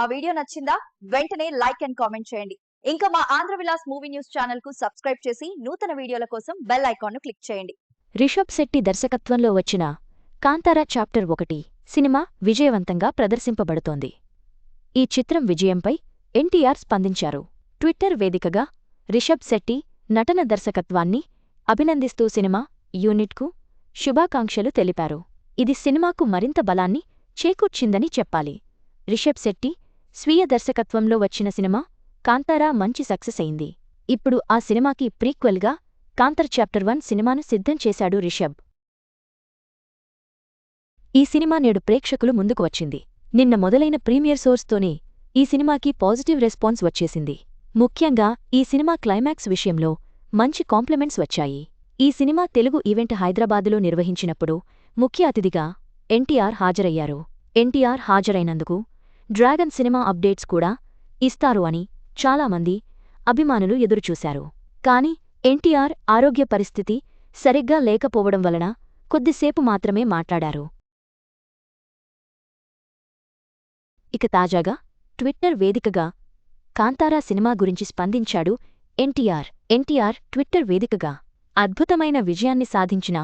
ఆ వీడియో నచ్చిందా? వెంటనే లైక్ అండ్ కామెంట్ చేయండి. ఇంకా మా ఆంధ్ర విలాస్ మూవీ న్యూస్ ఛానల్కు సబ్స్క్రైబ్ చేసి నూతన వీడియోల కోసం బెల్ ఐకాన్ను క్లిక్ చేయండి. రిషబ్ శెట్టి దర్శకత్వంలో వచ్చిన కాంతారా చాప్టర్ ఒకటి సినిమా విజయవంతంగా ప్రదర్శింపబడుతోంది. ఈ చిత్రం విజయంపై ఎన్టీఆర్ స్పందించారు. ట్విట్టర్ వేదికగా రిషబ్ శెట్టి నటన దర్శకత్వాన్ని అభినందిస్తూ సినిమా యూనిట్కు శుభాకాంక్షలు తెలిపారు. ఇది సినిమాకు మరింత బలాన్ని చేకూర్చిందని చెప్పాలి. రిషబ్ శెట్టి స్వీయ దర్శకత్వంలో వచ్చిన సినిమా కాంతారా మంచి సక్సెస్ అయింది. ఇప్పుడు ఆ సినిమాకి ప్రీక్వెల్గా కాంతర్ చాప్టర్ వన్ సినిమాను సిద్ధం చేశాడు రిషబ్. ఈ సినిమా నేడు ప్రేక్షకులు ముందుకు వచ్చింది. నిన్న మొదలైన ప్రీమియర్ సోర్స్తోనే ఈ సినిమాకి పాజిటివ్ రెస్పాన్స్ వచ్చేసింది. ముఖ్యంగా ఈ సినిమా క్లైమాక్స్ విషయంలో మంచి కాంప్లిమెంట్స్ వచ్చాయి. ఈ సినిమా తెలుగు ఈవెంట్ హైదరాబాదులో నిర్వహించినప్పుడు ముఖ్య అతిథిగా ఎన్టీఆర్ హాజరయ్యారు. ఎన్టీఆర్ హాజరైనందుకు డ్రాగన్ సినిమా అప్డేట్స్ కూడా ఇస్తారు అని చాలామంది అభిమానులు ఎదురుచూశారు. కాని ఎన్టీఆర్ ఆరోగ్య పరిస్థితి సరిగ్గా లేకపోవడం వలన కొద్దిసేపు మాత్రమే మాట్లాడారు. ఇక తాజాగా ట్విట్టర్ వేదికగా కాంతారా సినిమా గురించి స్పందించాడు ఎన్టీఆర్. ఎన్టీఆర్ ట్విట్టర్ వేదికగా అద్భుతమైన విజయాన్ని సాధించిన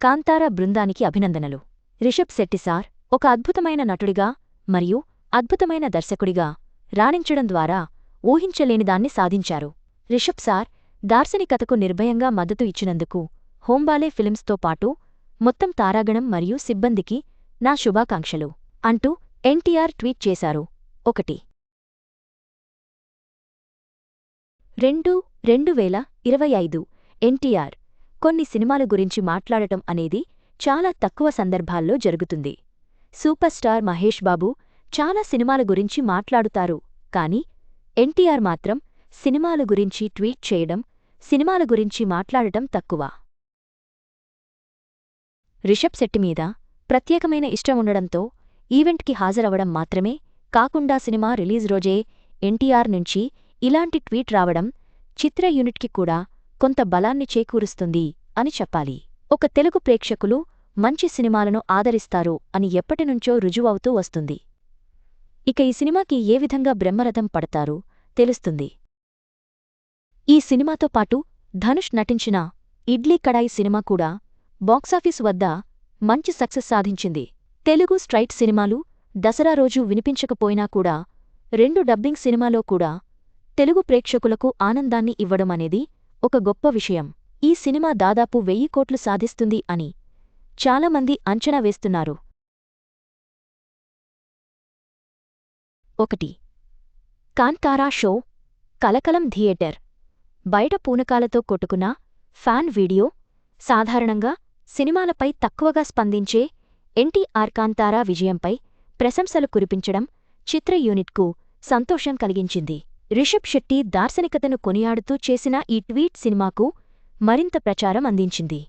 కాంతారా బృందానికి అభినందనలు. రిషబ్ శెట్టి సార్ ఒక అద్భుతమైన నటుడిగా మరియు అద్భుతమైన దర్శకుడిగా రాణించడం ద్వారా ఊహించలేనిదాన్ని సాధించారు. రిషబ్ సార్ దార్శనికతకు నిర్భయంగా మద్దతు ఇచ్చినందుకు హోంబాలే ఫిల్మ్స్తో పాటు మొత్తం తారాగణం మరియు సిబ్బందికి నా శుభాకాంక్షలు అంటూ ఎన్టీఆర్ ట్వీట్ చేశారు. ఒకటి. రెండు రెండు వేల ఇరవై ఐదు ఎన్టీఆర్ కొన్ని సినిమాల గురించి మాట్లాడటం అనేది చాలా తక్కువ సందర్భాల్లో జరుగుతుంది. సూపర్ స్టార్ మహేష్ బాబు చాలా సినిమాల గురించి మాట్లాడుతారు. కాని ఎన్టీఆర్ మాత్రం సినిమాల గురించి ట్వీట్ చేయడం సినిమాల గురించి మాట్లాడటం తక్కువ. రిషబ్ శెట్టి మీద ప్రత్యేకమైన ఇష్టం ఉండడంతో ఈవెంట్కి హాజరవడం మాత్రమే కాకుండా సినిమా రిలీజ్ రోజే ఎన్టీఆర్ నుంచి ఇలాంటి ట్వీట్ రావడం చిత్ర యూనిట్కి కూడా కొంత బలాన్ని చేకూరుస్తుంది అని చెప్పాలి. ఒక తెలుగు ప్రేక్షకులు మంచి సినిమాలను ఆదరిస్తారు అని ఎప్పటినుంచో రుజువవుతూ వస్తుంది. ఇక ఈ సినిమాకి ఏ విధంగా బ్రహ్మరథం పడతారు తెలుస్తుంది. ఈ సినిమాతో పాటు ధనుష్ నటించిన ఇడ్లీ కడాయి సినిమా కూడా బాక్సాఫీస్ వద్ద మంచి సక్సెస్ సాధించింది. తెలుగు స్ట్రైట్ సినిమాలు దసరా రోజు వినిపించకపోయినా కూడా రెండు డబ్బింగ్ సినిమాలో కూడా తెలుగు ప్రేక్షకులకు ఆనందాన్ని ఇవ్వడం అనేది ఒక గొప్ప విషయం. ఈ సినిమా దాదాపు వెయ్యి కోట్లు సాధిస్తుంది అని చాలామంది అంచనా వేస్తున్నారు. ఒకటి. కాంతారా షో కలకలం థియేటర్. బయట పూనకాలతో కొట్టుకున్న ఫ్యాన్ వీడియో సాధారణంగా సినిమాలపై తక్కువగా స్పందించే ఎన్టీఆర్ కాంతారా విజయంపై ప్రశంసలు కురిపించడం చిత్ర యూనిట్కు సంతోషం కలిగించింది. రిషబ్ శెట్టి దార్శనికతను కొనియాడుతూ చేసిన ఈ ట్వీట్ సినిమాకు మరింత ప్రచారం అందించింది.